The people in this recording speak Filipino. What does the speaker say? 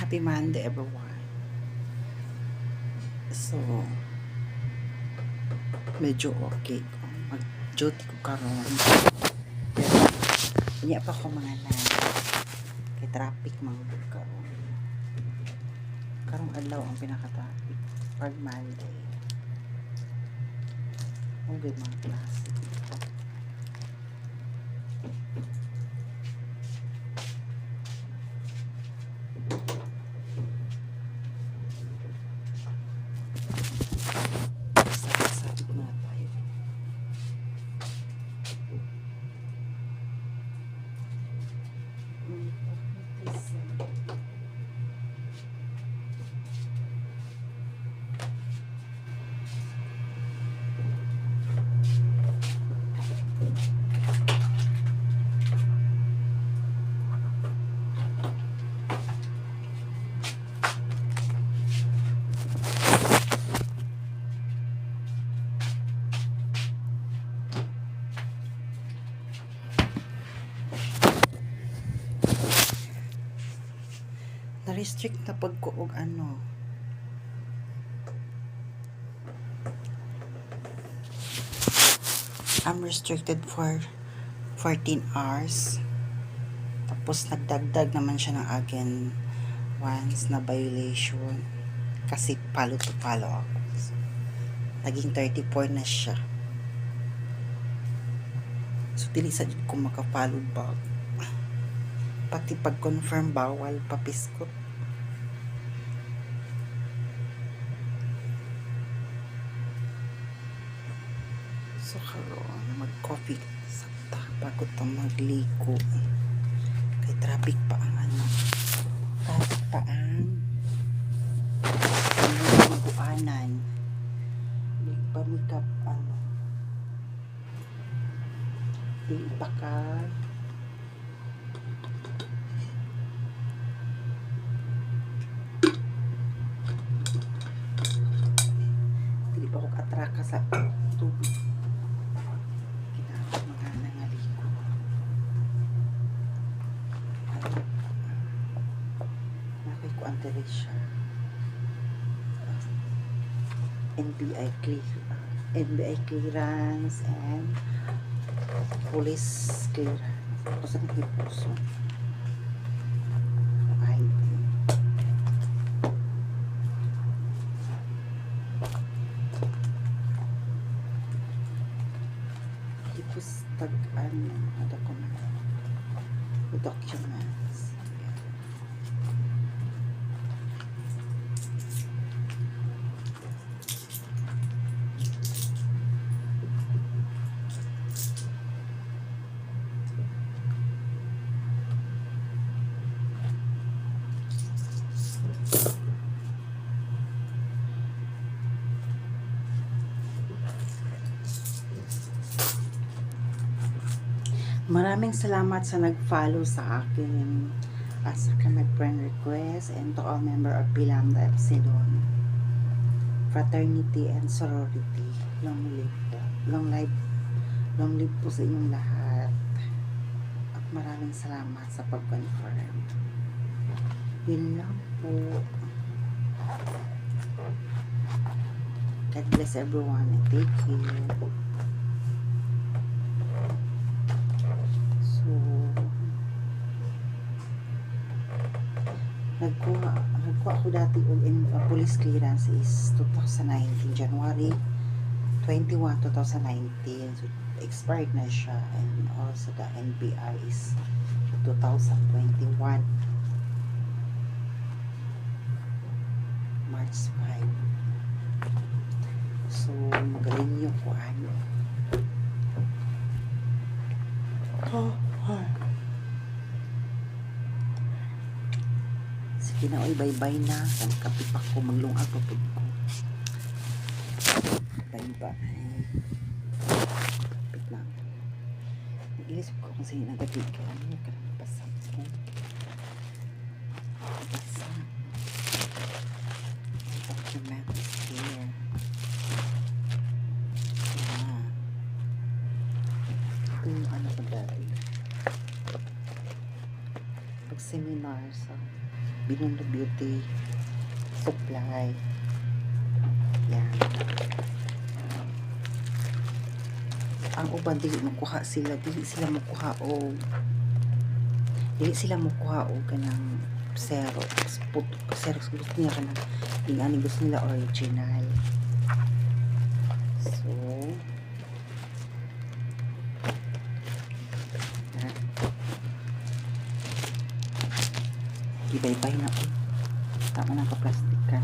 happy Monday everyone. So, medyo okay ko. Mag-duty ko karon. Pero, hindi pa ako mga na kay traffic mga karon. Karong adlaw ang pinaka-traffic. Pag Monday. Okay mga klase. Na-restrict na pagkuog ano. I'm restricted for 14 hours. Tapos nagdagdag naman siya ng again once na violation. Kasi palo to palo ako. Naging 34 na siya. So, dili sa ko makapalo back pati pag-confirm bawal papiskot. So karon mag-coffee sakta bago to magligo. Kay traffic pa ang ano. Traffic pa ang ano, buanan. Pamikap ano. Di pa Dili pa ko katraka sa tubig. Kailangan mga nangaligo. Nakay ko ang siya. NBI clear, NBI clearance and police clearance. Tapos ang puso. ID. Tag ano, ano document. The documents. Maraming salamat sa nag-follow sa akin. At saka nag-friend request. And to all member of Pilanda Epsilon. Fraternity and sorority. Long live long life. Long live po sa inyong lahat. At maraming salamat sa pag-confirm. Yun lang po. God bless everyone. And take care So, nagkuha, nagkuha ako dati og uh, police clearance is 2019, January 21, 2019. So, expired na siya. And also the NBI is 2021. March 5. So, magaling yung kuhan. Sige na, oy, bye-bye na. Ang kapipak ko, maglungag pa po ko. Bye-bye. Kapit lang. Nag-ilisip ko kung sino nagabig ka. Ano ka na basa ko. Basa. Document is here. Ito yung ano ko dati. Pag seminar sa Binondo Beauty Supply. Yan. Ang uban dili makuha sila, dili sila makuha o dili sila makuha o kanang Xerox. Puto, Xerox gusto niya kanang yung ani gusto nila original. So, Gibay-bay na. Tama na ka-plastikan.